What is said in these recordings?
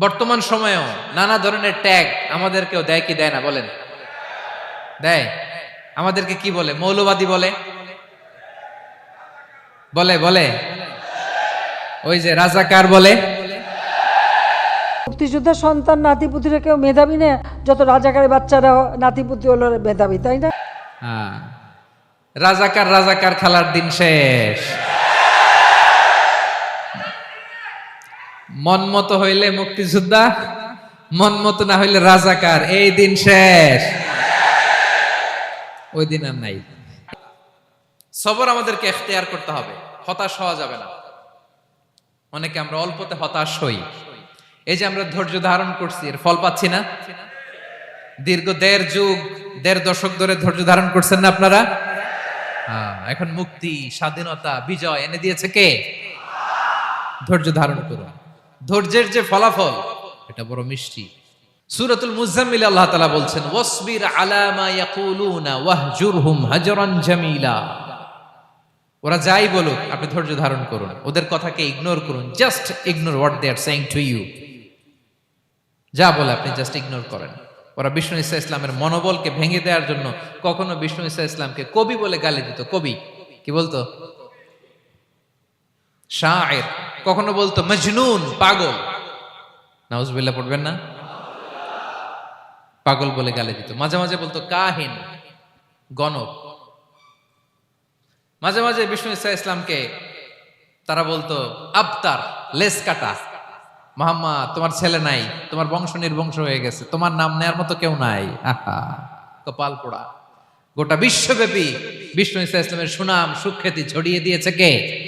বর্তমান সময়েও নানা ধরনের ট্যাগ আমাদেরকেও দেয় কি দেয় না বলেন? দেয়। আমাদেরকে কি বলে? মৌলবাদী বলে? বলে বলে। ওই যে রাজাকার বলে। মুক্তিযোদ্ধার সন্তান নাতিপুতিরা কেউ মেধাবী না যত রাজাকারের বাচ্চারা নাতিপুতি হলো মেধাবী তাই না? হ্যাঁ। রাজাকার রাজাকার খেলার দিন শেষ। মন মতো হইলে মুক্তিযোদ্ধা মন মতো না হইলে রাজাকার। এই দিন শেষ। ওই দিন আর নাই। সবর আমাদেরকে এখতিয়ার করতে হবে। হতাশ হওয়া যাবে না। অনেকে আমরা অল্পতে হতাশ হই। এই যে আমরা ধৈর্য ধারণ করছি এর ফল পাচ্ছি না। দীর্ঘ দেড় যুগ দেড় দশক ধরে ধৈর্য ধারণ করছেন না আপনারা? হ্যাঁ, এখন মুক্তি স্বাধীনতা বিজয় এনে দিয়েছে কে? ধৈর্য ধারণ করুন। ধৈর্যের যে ফলাফল, এটা বড় মিষ্টি। সূরাতুল মুজাম্মিল আল্লাহ তাআলা বলছেন, ওয়াসবির আলা মা ইয়াকুলুনা ওয়াহজুরহুম হাজরান জামিলা। ওরা যাই বলুক, আপনি ধৈর্য ধারণ করুন। ওদের কথাকে ইগনোর করুন just ignore what they are saying to you যা বলে আপনি জাস্ট ইগনোর করেন। ওরা বিষ্ণু ইসা ইসলামের মনোবলকে ভেঙে দেওয়ার জন্য কখনো বিষ্ণু ইসা ইসলামকে কবি বলে গালি দিত। কবি? কি বলতো? শায়ের। কখনো বলতো, মজনুন, পাগল। নাউজবিল্লাহ পড়বেন না? পাগল বলে গালি দিত। মাঝে মাঝে বলতো, কাহিন, গণক। মাঝে মাঝে বিষ্ণু ইসা ইসলামকে তারা বলতো, আবতার লেস কাটা। মোহাম্মদ তোমার ছেলে নাই, তোমার বংশ নির্বংশ হয়ে গেছে, তোমার নাম নেয়ার মতো কেউ নাই। আহা, কপাল পোড়া। গোটা বিশ্বব্যাপী বিষ্ণু ইসা ইসলামের সুনাম, সুখ্যাতি ছড়িয়ে দিয়েছে কে?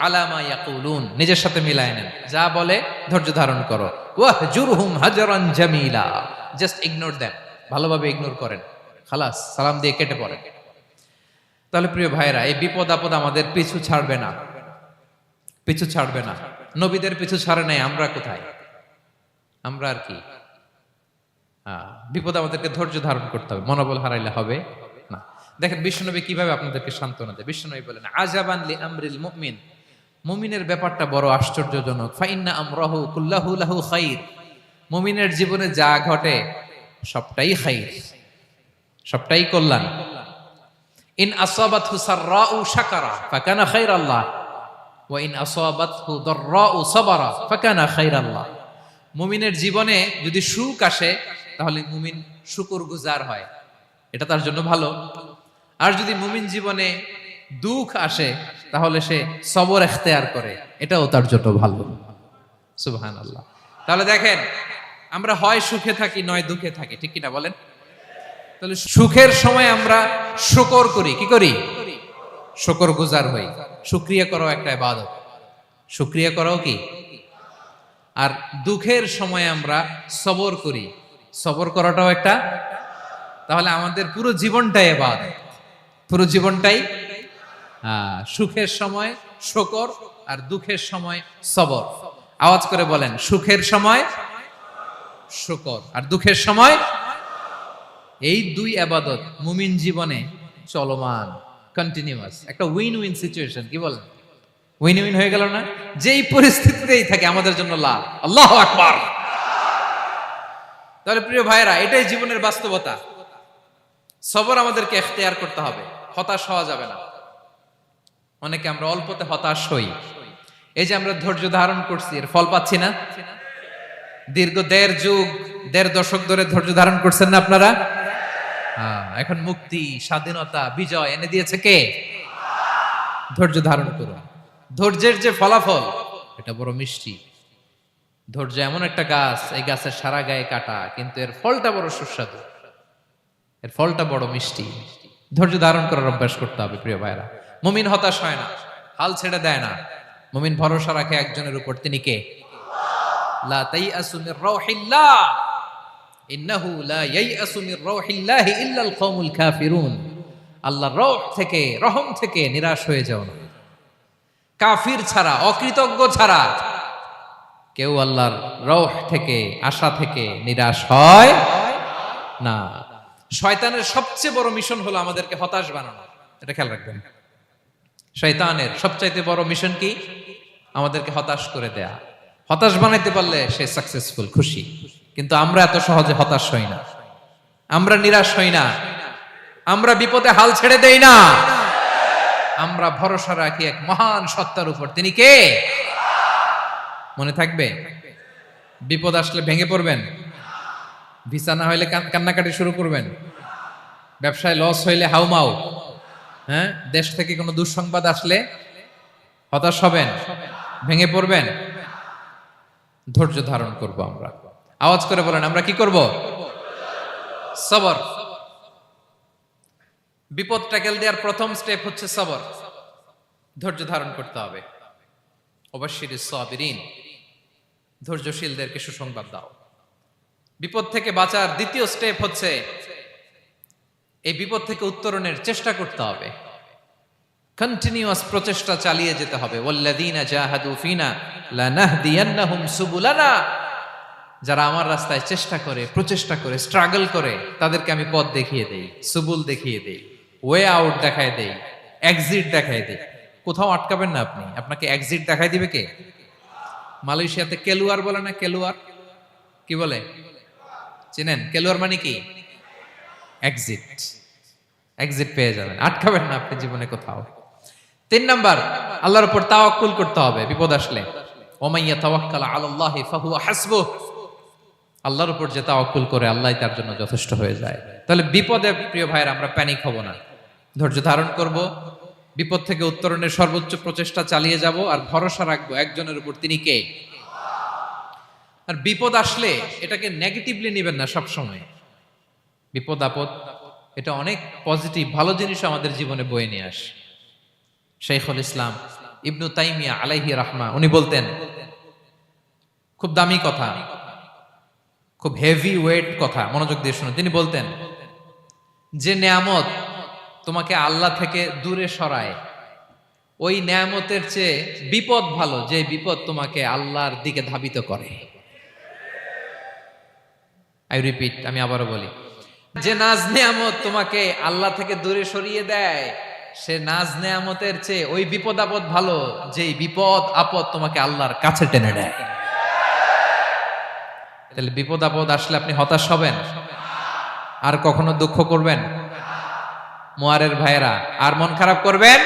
আলামা ইয়াকুলুন। নিজের সাথে মিলায় নেন। যা বলে ধৈর্য ধারণ করো। ওয়াহজুরহুম হাজরান জামিলা। জাস্ট ইগনোর দেন ভালোভাবে ইগনোর করেন। খালাস, সালাম দিয়ে কেটে পড়েন। তাহলে প্রিয় ভাইরা এই বিপদ আপদ আমাদের পিছু ছাড়বে না। পিছু ছাড়বে না। নবীদের পিছু ছাড়ে নাই, আমরা কোথায়? আমরা আর কি? বিপদ আমাদেরকে ধৈর্য ধারণ করতে হবে। মনোবল হারাইলে হবে না। দেখেন বিশ্বনবী কীভাবে আপনাদেরকে সান্ত্বনা দেয়। বিশ্বনবী বলেন আজাবান আমরিল মুমিন। মুমিনের ব্যাপারটা বড় আশ্চর্যজনক। ফাইন্না আমরাহু কুল্লাহু লাহু খাইর। মুমিনের জীবনে যা ঘটে, সবটাই খাইর। সবটাই কল্যাণ। ইন আসাবাতহু সাররাউ শাকারা, ফাকানা খাইরাল্লাহ। ওয়া ইন আসাবাতহু দাররাউ সাবারা, ফাকানা খাইরাল্লাহ। মুমিনের জীবনে যদি সুখ আসে, তাহলে মুমিন শুকর গুজার হয়। এটা তার জন্য ভালো। আর যদি মুমিন জীবনে দুঃখ আসে, তাহলে সে সবর এখতেয়ার করে। এটাও তার জন্য ভালো। সুবহান আল্লাহ তাহলে দেখেন, আমরা হয় সুখে থাকি, নয় দুঃখে থাকি, ঠিক কিনা বলেন? তাহলে সুখের সময় আমরা শুকর করি, কি করি? শুকর গুজার হই। শুক্রিয়া করাও একটা ইবাদত। শুক্রিয়া করাও কি? আর দুঃখের সময় আমরা সবর করি। সবর করাটাও একটা, তাহলে আমাদের পুরো জীবনটাই এবাদ পুরো জীবনটাই সুখের সময় শকর আর দুঃখের সময় সবর। আওয়াজ করে বলেন, সুখের সময় শকর আর দুঃখের সময় এই দুই আবাদত মুমিন জীবনে চলমান কন্টিনিউয়াস একটা উইন উইন সিচুয়েশন কি বলেন? উইন উইন হয়ে গেল না? যেই পরিস্থিতিতেই থাকে, আমাদের জন্য লাভ। আল্লাহ আকবার। তাহলে প্রিয় ভাইরা এটাই জীবনের বাস্তবতা। সবর আমাদেরকে এখতিয়ার করতে হবে, হতাশ হওয়া যাবে না। অনেকে আমরা অল্পতে হতাশ হই। এই যে আমরা ধৈর্য ধারণ করছি এর ফল পাচ্ছি না? দীর্ঘ দেড় যুগ দেড় দশক ধরে ধৈর্য ধারণ করছেন না আপনারা? হ্যাঁ, এখন মুক্তি স্বাধীনতা বিজয় এনে দিয়েছে কে? ধৈর্য ধারণ করুন। ধৈর্যের যে ফলাফল এটা বড় মিষ্টি। ধৈর্য এমন একটা গাছ এই গাছের সারা গায়ে কাটা কিন্তু এর ফলটা বড় সুস্বাদু। এর ফলটা বড় মিষ্টি। ধৈর্য ধারণ করার অভ্যাস করতে হবে প্রিয় ভাইরা। মুমিন হতাশ হয় না। হাল ছেড়ে দেয় না। মুমিন ভরসা রাখে একজনের উপর। তিনি কে? লা তাইআসু মির রাউহিল্লাহ ইন্নাহু লা ইয়াইআসু মির রাউহিল্লাহি ইল্লাল কাফিরুন। আল্লাহর রহ থেকে, রহম থেকে নিরাশ হয়ে যাও কাফির ছাড়া, অকৃতজ্ঞ ছাড়া কেউ আল্লাহর রহ থেকে, আশা থেকে নিরাশ হয় না। শয়তানের সবচেয়ে বড় মিশন হলো আমাদেরকে হতাশ বানানো। এটা খেয়াল রাখবেন। শয়তানের সবচাইতে বড় মিশন কি? আমাদেরকে হতাশ করে দেয়া। হতাশ বানাইতে পারলে সে সাকসেসফুল খুশি। কিন্তু আমরা এত সহজে হতাশ হই না। আমরা নিরাশ হই না। আমরা বিপদে হাল ছেড়ে দেই না। আমরা ভরসা রাখি এক মহান সত্তার উপর। তিনি কে? মনে থাকবে? বিপদ আসলে ভেঙে পড়বেন। ভিসা না হইলে কান্নাকাটি শুরু করবেন। ব্যবসায় লস হইলে হাউমাউ। হ্যাঁ? দেশ থেকে কোনো দুঃসংবাদ আসলে হতাশ হবেন, ভেঙে পড়বেন? ধৈর্য ধারণ করব আমরা। আওয়াজ করে বলেন, আমরা কি করব? সবর। বিপদ ট্যাকেল দেওয়ার প্রথম স্টেপ হচ্ছে সবর। ধৈর্য ধারণ করতে হবে। অবশ্যই সাবিরিন। ধৈর্যশীলদেরকে সুসংবাদ দাও। বিপদ থেকে বাঁচার দ্বিতীয় স্টেপ হচ্ছে এই বিপদ থেকে উত্তরণের চেষ্টা করতে হবে। কন্টিনিউয়াস প্রচেষ্টা চালিয়ে যেতে হবে। জাহাদু ফিনা যারা আমার রাস্তায় চেষ্টা করে, প্রচেষ্টা করে স্ট্রাগল করে, তাদেরকে আমি পথ দেখিয়ে দেই, সুবুল দেখিয়ে দেই ওয়ে আউট দেখায় দেই এক্সিট দেখায় দেই। কোথাও আটকাবেন না আপনি। আপনাকে এক্সিট দেখাই দিবে কে? মালয়েশিয়াতে কেলুয়ার বলে না? কেলুয়ার? কি বলে? চেনেন? কেলুয়ার মানে কি? এক্সিট এক্সিট পেয়ে যাবেন। আটকাবেন না আপনি জীবনে কোথাও। তিন নাম্বার, আল্লাহর উপর তাওয়াক্কুল করতে হবে, বিপদ আসলে। ওমাইয়া তাওয়াক্কাল আলাল্লাহি ফাহুয়া হাসবুহ। আল্লাহর উপর যে তাওয়াক্কুল করে, আল্লাহ তার জন্য যথেষ্ট হয়ে যায়। তাহলে বিপদে, প্রিয় ভাইয়ের, আমরা প্যানিক হব না। ধৈর্য ধারণ করব। বিপদ থেকে উত্তরণের সর্বোচ্চ প্রচেষ্টা চালিয়ে যাব, আর ভরসা রাখব একজনের উপর তিনি কে? আর বিপদ আসলে এটাকে নেগেটিভলি নেবেন না সব সময় বিপদ, আপদ, এটা অনেক পজিটিভ ভালো জিনিস আমাদের জীবনে বয়ে নিয়ে আসে। শেখুল ইসলাম ইবনু তাইমিয়া আলাইহি রাহমা, উনি বলতেন, খুব দামি কথা, খুব হেভি ওয়েট কথা, মনোযোগ দিয়ে শুনুন। তিনি বলতেন, যে নেয়ামত তোমাকে আল্লাহ থেকে দূরে সরায়, ওই নেয়ামতের চেয়ে বিপদ ভালো, যে বিপদ তোমাকে আল্লাহর দিকে ধাবিত করে। আই রিপিট আমি আবারও বলি যে নাজ নেয়ামত তোমাকে আল্লাহ থেকে দূরে সরিয়ে দেয়, সে নাজ নেয়ামতের চেয়ে ওই বিপদ আপদ ভালো, যেই বিপদ আপদ তোমাকে আল্লাহর কাছে টেনে নেয়। তাহলে বিপদ আপদ আসলে আপনি হতাশ হবেন, আর কখনো দুঃখ করবেন? মোয়ারের ভাইয়েরা, আর মন খারাপ করবেন?